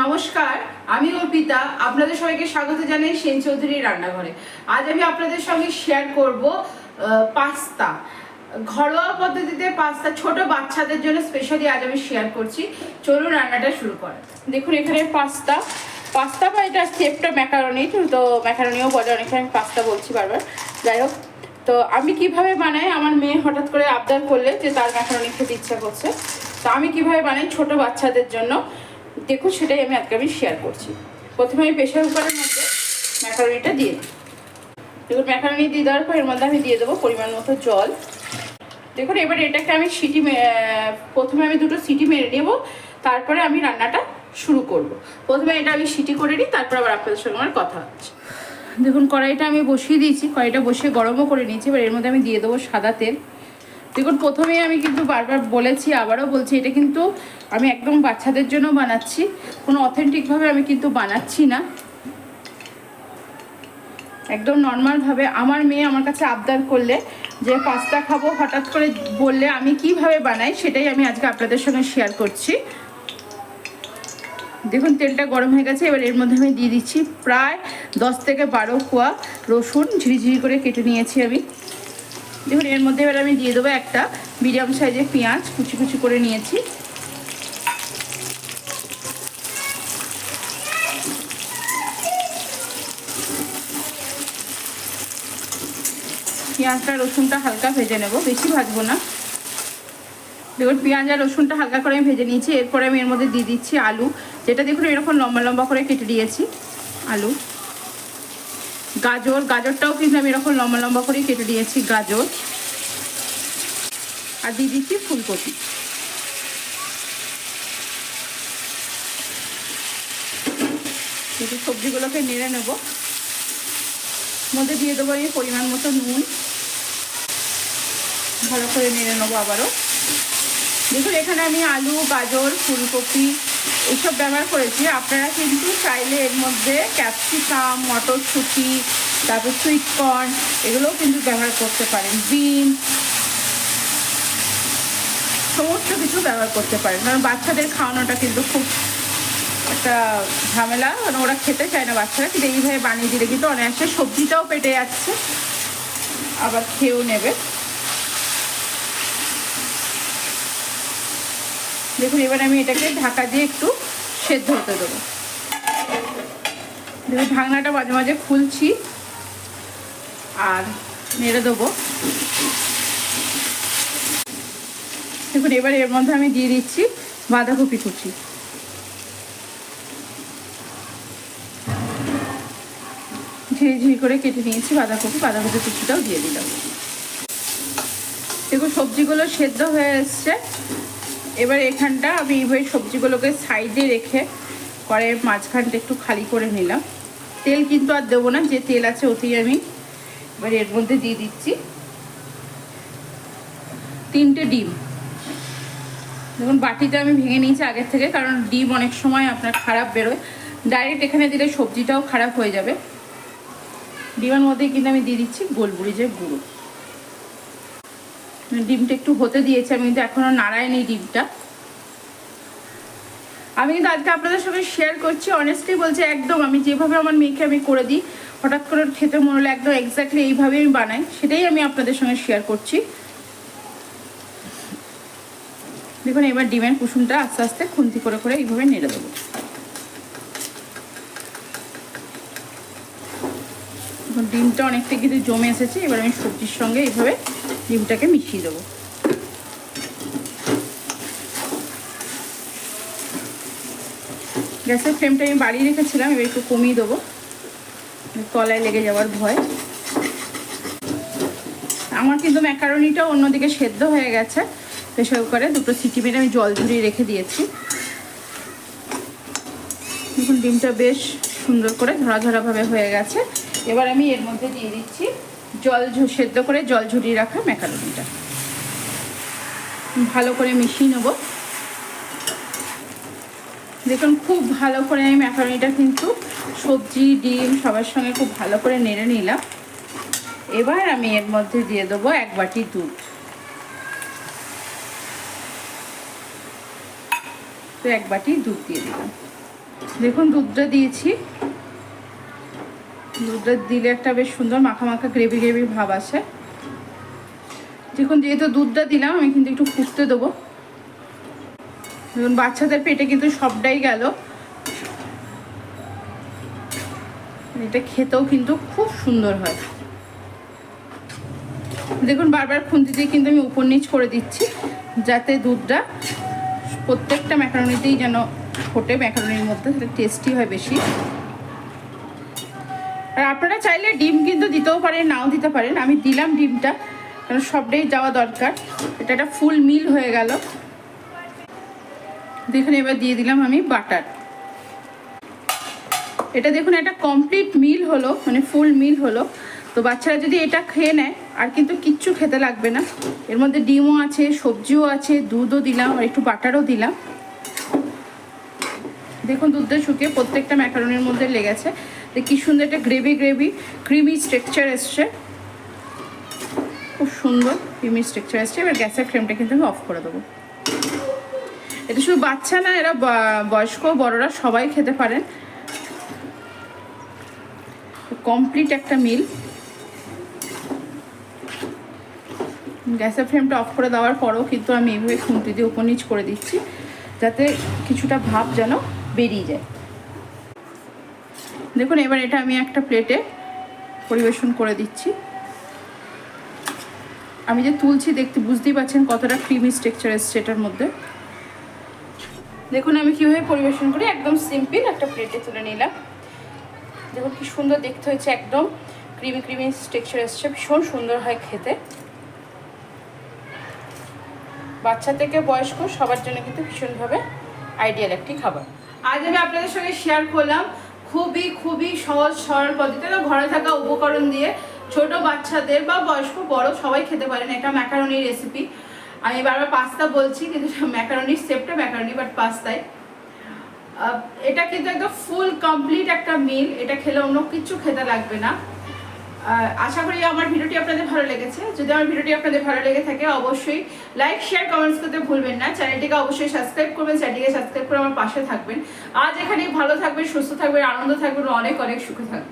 নমস্কার, আমি অর্পিতা, আপনাদের সবাইকে স্বাগত জানাই সেন চৌধুরীর রান্নাঘরে। আজ আমি আপনাদের সঙ্গে শেয়ার করব পাস্তা। ঘরোয়া পদ্ধতিতে পাস্তা ছোট বাচ্চাদের জন্য স্পেশালি আজ আমি শেয়ার করছি। চলুন রান্নাটা শুরু করা দেখুন, এখানে পাস্তা। পাস্তা বা এটা সেপটা ম্যাকারনি তো ম্যাকারনিও বলে অনেকে আমি পাস্তা বলছি বারবার। যাই হোক, তো আমি কীভাবে বানাই, আমার মেয়ে হঠাৎ করে আবদার করলে যে তার ম্যাকারনি খেতে ইচ্ছা করছে। তো আমি কীভাবে বানাই ছোট বাচ্চাদের জন্য? দেখুন, সেটাই আমি আজকে আমি শেয়ার করছি। প্রথমে আমি প্রেশার কুকারের মধ্যে ম্যাকারনিটা দিয়ে দিই। দেখুন ম্যাকারনি দিয়ে দেওয়ার পর এর মধ্যে আমি দিয়ে দেবো পরিমাণ মতো জল। দেখুন, এবার এটাকে আমি সিটি প্রথমে আমি দুটো সিটি মেরে নেব, তারপরে আমি রান্নাটা শুরু করব। প্রথমে এটা আমি সিটি করে নিই, তারপর আবার আপনাদের সঙ্গে আমার কথা হচ্ছে। দেখুন, কড়াইটা আমি বসিয়ে দিয়েছি, কড়াইটা বসিয়ে গরমও করে নিয়েছি, এবার এর মধ্যে আমি দিয়ে দেবো সাদা তেল। দেখুন, প্রথমেই আমি কিন্তু বারবার বলেছি, আবারও বলছি, এটা কিন্তু আমি একদম বাচ্চাদের জন্য বানাচ্ছি। কোনো অথেন্টিকভাবে আমি কিন্তু বানাচ্ছি না। একদম নর্মালভাবে আমার মেয়ে আমার কাছে আবদার করলে যে পাস্তা খাব, হঠাৎ করে বললে আমি কীভাবে বানাই, সেটাই আমি আজকে আপনাদের সঙ্গে শেয়ার করছি। দেখুন, তেলটা গরম হয়ে গেছে, এবার এর মধ্যে আমি দিয়ে দিচ্ছি প্রায় দশ থেকে বারো কোয়া রসুন, ঝিরিঝিরি করে কেটে নিয়েছি আমি। দেখুন, এর মধ্যে এবার আমি দিয়ে দেবো একটা মিডিয়াম সাইজের পেঁয়াজ, কুচি কুচি করে নিয়েছি। পেঁয়াজটা, রসুনটা হালকা ভেজে নেব, বেশি ভাজবো না। দেখুন, পেঁয়াজ আর রসুনটা হালকা করে আমি ভেজে নিয়েছি। এরপরে আমি এর মধ্যে দিয়ে দিচ্ছি আলু, যেটা দেখুন, এরকম লম্বা লম্বা করে কেটে দিয়েছি, আলু। গাজর, গাজরটাও কিন্তু আমি এরকম লম্বা লম্বা করে কেটে দিয়েছি গাজর। আর দিয়ে দিচ্ছি ফুলকপি। একটু সবজিগুলোকে নেড়ে নেব। মধ্যে দিয়ে দেবো এই পরিমাণ মতো নুন। ভালো করে নেড়ে নেব আবারও। দেখুন, এখানে আমি আলু, গাজর, ফুলকপি এইসব ব্যবহার করেছি। আপনারা কিন্তু চাইলে এর মধ্যে ক্যাপসিকাম মটরশুঁটি, তারপর সুইটকর্ন এগুলোও কিন্তু ব্যবহার করতে পারেন। বিন সমস্ত কিছু ব্যবহার করতে পারেন। কারণ বাচ্চাদের খাওয়ানোটা কিন্তু খুব একটা ঝামেলা। মানে ওরা খেতে চায় না বাচ্চারা। কিন্তু এইভাবে বানিয়ে দিলে কিন্তু অনায়াসে সবজিটাও পেটে যাচ্ছে। আবার খেয়েও নেবে। দেখুন, এবার আমি এটাকে ঢাকা দিয়ে একটু সেদ্ধ হতে দেবো। দেখুন, ঢাকনাটা মাঝে মাঝে খুলছি আর নেড়ে দেবো। দেখুন, এবার এর মধ্যে আমি দিয়ে দিচ্ছি বাঁধাকপি কুচি। ঝিরি ঝিরি করে কেটে নিয়েছি বাঁধাকপি বাঁধাকপি কুচিটাও দিয়ে দিলাম। দেখুন, সবজিগুলো সেদ্ধ হয়ে এসছে। এবার এখানটা আমি এইভাবে সবজিগুলোকে সাইডে রেখে কড়াইয়ের মাঝখানটা একটু খালি করে নিলাম। তেল কিন্তু আর দেবো না, যে তেল আছে ওতেই আমি এবার এর মধ্যে দিয়ে দিচ্ছি। তিনটে ডিম। দেখুন বাটিতে আমি ভেঙে নিয়েছি আগের থেকে, কারণ ডিম অনেক সময় আপনার খারাপ বেরোয়। ডাইরেক্ট এখানে দিলে সবজিটাও খারাপ হয়ে যাবে। ডিমের মধ্যে কিন্তু আমি দিয়ে দিচ্ছি গোলমরিচের গুঁড়ো। ডিমটা একটু হতে দিয়েছি, আমি কিন্তু এখনও নাড়াইনি ডিমটা। আমি কিন্তু আজকে আপনাদের সঙ্গে শেয়ার করছি অনেস্টলি বলছি একদম আমি যেভাবে আমার মেয়েকে আমি করে দিই, হঠাৎ করে খেতে মনে হলো, একদম এক্স্যাক্টলি এইভাবে আমি বানাই, সেটাই আমি আপনাদের সঙ্গে শেয়ার করছি। দেখুন, এবার ডিমের কুসুমটা আস্তে আস্তে খুন্তি করে করে এইভাবে নেড়ে দেবো। ডিমটা অনেকটা কিন্তু জমে এসেছে, এবার আমি সবজির সঙ্গে এইভাবে ডিমটাকে মিশিয়ে দেবো। গ্যাসের ফ্লেমটা আমি বাড়িয়ে রেখেছিলাম, এবার একটু কমিয়ে দেবো। তলায় লেগে যাওয়ার ভয়। আমার কিন্তু ম্যাকারনিটাও অন্যদিকে সেদ্ধ হয়ে গেছে। প্রেশার কুকারে দুটো সিটি মেরে আমি জল ঝরিয়ে রেখে দিয়েছি। দেখুন, ডিমটা বেশ সুন্দর করে ধরা ধরাভাবে হয়ে গেছে। এবার আমি এর মধ্যে দিয়ে দিচ্ছি জল সেদ্ধ করে জল ঝরিয়ে রাখা ম্যাকারনিটা। ভালো করে মিশিয়ে নেব। দেখুন, খুব ভালো করে আমি ম্যাকারনিটা কিন্তু সবজি, ডিম সবার সঙ্গে খুব ভালো করে নেড়ে নিলাম। এবার আমি এর মধ্যে দিয়ে দেবো এক বাটি দুধ। তো এক বাটি দুধ দিয়ে দিলাম। দেখুন, দুধটা দিয়েছি। দুধটা দিলে একটা বেশ সুন্দর মাখা মাখা গ্রেভি গ্রেভি ভাব আসে। দেখুন, যেহেতু দুধটা দিলাম, আমি কিন্তু একটু ফুটতে দেবো। দেখুন, বাচ্চাদের পেটে কিন্তু সবটাই গেল। এটা খেতেও কিন্তু খুব সুন্দর হয়। দেখুন, বারবার খুন্তি দিয়ে কিন্তু আমি উপর নিচ করে দিচ্ছি, যাতে দুধটা প্রত্যেকটা ম্যাকারনিতেই যেন ফোটে ম্যাকারনির মধ্যে সেটা টেস্টি হয় বেশি। আর আপনারা চাইলে ডিম কিন্তু দিতেও পারেন, নাও দিতে পারেন। আমি দিলাম ডিমটা, কারণ সবটাই যাওয়া দরকার। এটা একটা ফুল মিল হয়ে গেল। দেখুন, এবার দিয়ে দিলাম আমি বাটার। এটা দেখুন, একটা কমপ্লিট মিল হলো মানে ফুল মিল হলো। তো বাচ্চারা যদি এটা খেয়ে নেয়, আর কিন্তু কিচ্ছু খেতে লাগবে না। এর মধ্যে ডিমও আছে, সবজিও আছে, দুধও দিলাম, আর একটু বাটারও দিলাম। দেখুন, দুধটা শুকিয়ে প্রত্যেকটা ম্যাকারনির মধ্যে লেগেছে। কি সুন্দর একটা গ্রেভি গ্রেভি ক্রিমি স্ট্রাকচার এসছে। খুব সুন্দর ক্রিমি স্ট্রাকচার এসছে। এবার গ্যাসের ফ্লেমটা কিন্তু আমি অফ করে দেবো। এটা শুধু বাচ্চা না, এরা বয়স্ক বড়রা সবাই খেতে পারেন। কমপ্লিট একটা মিল গ্যাসের ফ্লেমটা অফ করে দেওয়ার পরেও কিন্তু আমি এইভাবে খুন্তি দিয়ে উপর নিচ করে দিচ্ছি, যাতে কিছুটা ভাব যেন বেরিয়ে যায়। দেখুন, এবার এটা আমি একটা প্লেটে পরিবেশন করে দিচ্ছি। আমি যে তুলছি, দেখতে বুঝতেই পারছেন কতটা ক্রিমি স্ট্রাকচার এসছে এটার মধ্যে। দেখুন, আমি কীভাবে পরিবেশন করি, একদম সিম্পল একটা প্লেটে তুলে নিলাম। দেখুন, কি সুন্দর দেখতে হয়েছে, একদম ক্রিমি ক্রিমি টেক্সচার এসছে, ভীষণ সুন্দর হয় খেতে। বাচ্চা থেকে বয়স্ক, সবার জন্য কিন্তু ভীষণভাবে আইডিয়াল একটি খাবার। আজ আমি আপনাদের সঙ্গে শেয়ার করলাম খুবই খুবই সহজ, সরল পদ্ধতিতে ঘরে থাকা উপকরণ দিয়ে ছোট বাচ্চাদের বা বয়স্ক, বড় সবাই খেতে পারেন। এটা ম্যাকারনির রেসিপি আমি বারবার পাস্তা বলছি, কিন্তু ম্যাকারনির সেপটা ম্যাকারনি বাট পাস্তায় এটা কিন্তু একদম ফুল কমপ্লিট একটা মিল এটা খেলে অন্য কিছু খেতে লাগবে না। আশা করি আমার ভিডিওটি আপনাদের ভালো লেগেছে। যদি আমার ভিডিওটি আপনাদের ভালো লেগে থাকে, অবশ্যই লাইক শেয়ার কমেন্টস করতে ভুলবেন না। চ্যানেলটিকে অবশ্যই সাবস্ক্রাইব করবেন, চ্যানেলটিকে সাবস্ক্রাইব করে আমার পাশে থাকবেন। আজ এখানেই ভালো থাকবেন, সুস্থ থাকবেন, আনন্দ থাকবেন, অনেক অনেক সুখে থাকবেন।